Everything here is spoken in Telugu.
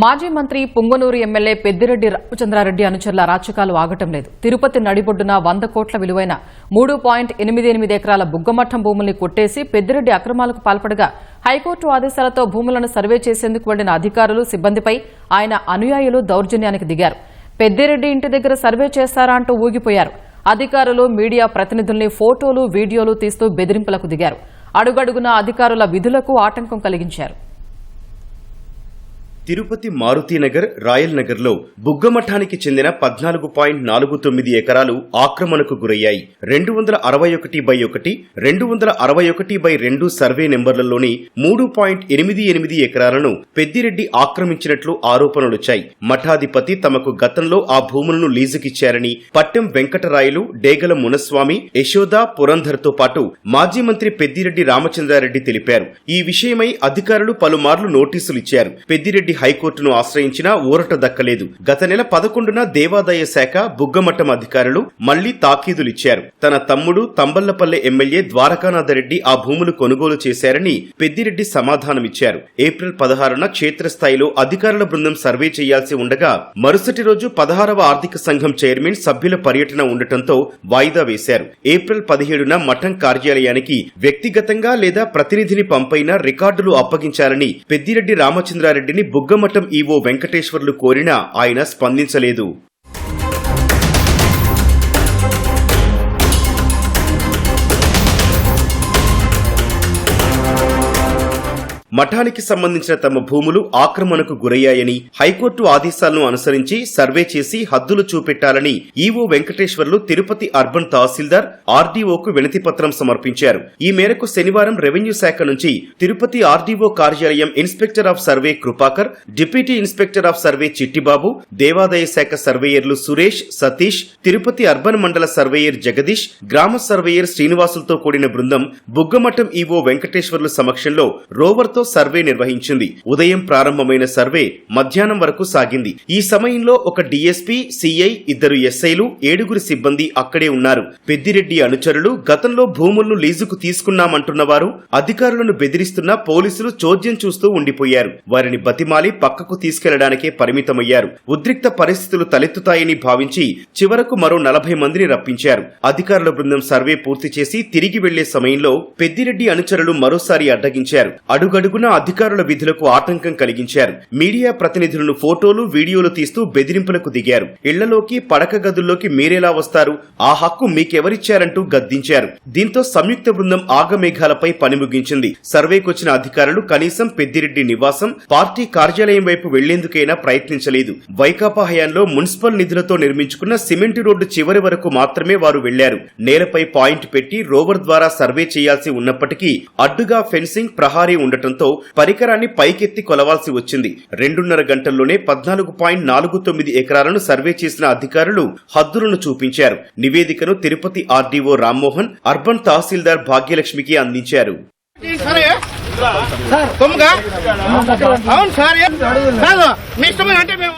మాజీ మంత్రి పుంగనూరు ఎమ్మెల్యే పెద్దిరెడ్డి రామచంద్రారెడ్డి అనుచరుల రాచకాలు ఆగటం లేదు. తిరుపతి నడిబొడ్డున వంద కోట్ల విలువైన మూడు పాయింట్ ఎనిమిది ఎనిమిది ఎకరాల బుగ్గమఠం భూముల్ని కొట్టేసి పెద్దిరెడ్డి అక్రమాలకు పాల్పడగా హైకోర్టు ఆదేశాలతో భూములను సర్వే చేసేందుకు వెళ్ళిన అధికారులు సిబ్బందిపై ఆయన అనుయాయులు దౌర్జన్యానికి దిగారు. పెద్దిరెడ్డి ఇంటి దగ్గర సర్వే చేస్తారా అంటూ ఊగిపోయారు. అధికారులు మీడియా ప్రతినిధుల్ని ఫోటోలు వీడియోలు తీస్తూ బెదిరింపులకు దిగారు. అడుగడుగున అధికారుల విధులకు ఆటంకం కలిగించారు. తిరుపతి మారుతీనగర్ రాయల్ నగర్లో బుగ్గమఠానికి చెందిన పద్నాలుగు పాయింట్ నాలుగు తొమ్మిది ఎకరాలు ఆక్రమణకు గురయ్యాయి. రెండు వందల అరవై ఒకటి బై ఒకటి రెండు వందల అరవై ఒకటి బై రెండు సర్వే నెంబర్లలోని మూడు పాయింట్ ఎనిమిది ఎనిమిది ఎకరాలను పెద్దిరెడ్డి ఆక్రమించినట్లు ఆరోపణలొచ్చాయి. మఠాధిపతి తమకు గతంలో ఆ భూములను లీజుకిచ్చారని పట్టెం వెంకటరాయలు డేగల మునస్వామి యశోద పురంధర్తో పాటు మాజీ మంత్రి పెద్దిరెడ్డి రామచంద్రారెడ్డి తెలిపారు. ఈ విషయమై అధికారులు పలుమార్లు నోటీసులు ఇచ్చారు రెడ్డి హైకోర్టును ఆశ్రయించినా ఊరట దక్కలేదు. గత నెల పదకొండున దేవాదాయ శాఖ బుగ్గమఠం అధికారులు మళ్ళీ తాకీదులిచ్చారు. తన తమ్ముడు తంబళ్ళపల్లె ఎమ్మెల్యే ద్వారకానాథరెడ్డి ఆ భూములు కొనుగోలు చేశారని పెద్దిరెడ్డి సమాధానమిచ్చారు. ఏప్రిల్ పదహారున క్షేత్రస్థాయిలో అధికారుల బృందం సర్వే చేయాల్సి ఉండగా మరుసటి రోజు పదహారవ ఆర్థిక సంఘం చైర్మన్ సభ్యుల పర్యటన ఉండటంతో వాయిదా వేశారు. ఏప్రిల్ పదిహేడున మఠం కార్యాలయానికి వ్యక్తిగతంగా లేదా ప్రతినిధిని పంపైన రికార్డులు అప్పగించాలని పెద్దిరెడ్డి రామచంద్రారెడ్డిని బుగ్గమఠం ఈవో వెంకటేశ్వర్లు కోరినా ఆయన స్పందించలేదు. మఠానికి సంబంధించిన తమ భూములు ఆక్రమణకు గురయ్యాయని హైకోర్టు ఆదేశాలను అనుసరించి సర్వే చేసి హద్దులు చూపెట్టాలని ఈవో వెంకటేశ్వర్లు తిరుపతి అర్బన్ తహసీల్దార్ ఆర్డీఓకు వినతి పత్రం సమర్పించారు. ఈ మేరకు శనివారం రెవెన్యూ శాఖ నుంచి తిరుపతి ఆర్డీఓ కార్యాలయం inspector of survey Kripakar deputy inspector of survey Chittibabu దేవాదాయ శాఖ సర్వేయర్లు సురేష్ సతీష్ తిరుపతి అర్బన్ మండల సర్వేయర్ జగదీష్ గ్రామ సర్వేయర్ శ్రీనివాసులతో కూడిన బృందం బుగ్గమఠం ఈవో వెంకటేశ్వర్లు సమక్షంలో రోవర్తో సర్వే నిర్వహించింది. ఉదయం ప్రారంభమైన సర్వే మధ్యాహ్నం వరకు సాగింది. ఈ సమయంలో ఒక డీఎస్పీ సిఐ ఇద్దరు ఎస్ఐలు ఏడుగురు సిబ్బంది అక్కడే ఉన్నారు. పెద్దిరెడ్డి అనుచరులు గతంలో భూములను లీజుకు తీసుకున్నామంటున్న వారు అధికారులను బెదిరిస్తున్న పోలీసులు చోద్యం చూస్తూ ఉండిపోయారు. వారిని బతిమాలి పక్కకు తీసుకెళ్ళడానికే పరిమితమయ్యారు. ఉద్రిక్త పరిస్థితులు తలెత్తుతాయని భావించి చివరకు మరో నలభై మందిని రప్పించారు. అధికారుల బృందం సర్వే పూర్తి చేసి తిరిగి వెళ్ళే సమయంలో పెద్దిరెడ్డి అనుచరులు మరోసారి అడ్డగించారు. అడుగడుగున అధికారుల విధులకు ఆటంకం కలిగించారు. మీడియా ప్రతినిధులను ఫోటోలు వీడియోలు తీస్తూ బెదిరింపులకు దిగారు. ఇళ్ళలోకి పడక గదుల్లోకి మీరెలా వస్తారు? ఆ హక్కు మీకెవరిచ్చారంటూ గద్దించారు. దీంతో సంయుక్త బృందం ఆగమేఘాలపై పని ముగించింది. సర్వేకొచ్చిన అధికారులు కనీసం పెద్దిరెడ్డి నివాసం పార్టీ కార్యాలయం వైపు వెళ్ళేందుకైనా ప్రయత్నించలేదు. వైకాపా హయాంలో మున్సిపల్ నిధులతో నిర్మించుకున్న సిమెంట్ రోడ్డు చివరి వరకు మాత్రమే వారు వెళ్ళారు. నేలపై పాయింట్ పెట్టి రోవర్ ద్వారా సర్వే చేయాల్సి ఉన్నప్పటికీ అడ్డుగా ఫెన్సింగ్ ప్రహారీ ఉండటంతో పరికరాన్ని పైకెత్తి కొలవాల్సి వచ్చింది. రెండున్నర గంటల్లోనే పద్నాలుగు పాయింట్ నాలుగు తొమ్మిది ఎకరాలను సర్వే చేసిన అధికారులు హద్దులను చూపించారు. నివేదికను తిరుపతి ఆర్డీఓ రామ్మోహన్ అర్బన్ తహసీల్దార్ భాగ్యలక్ష్మికి అందించారు. అవును సార్. మీ ఇష్టమైన అంటే మేము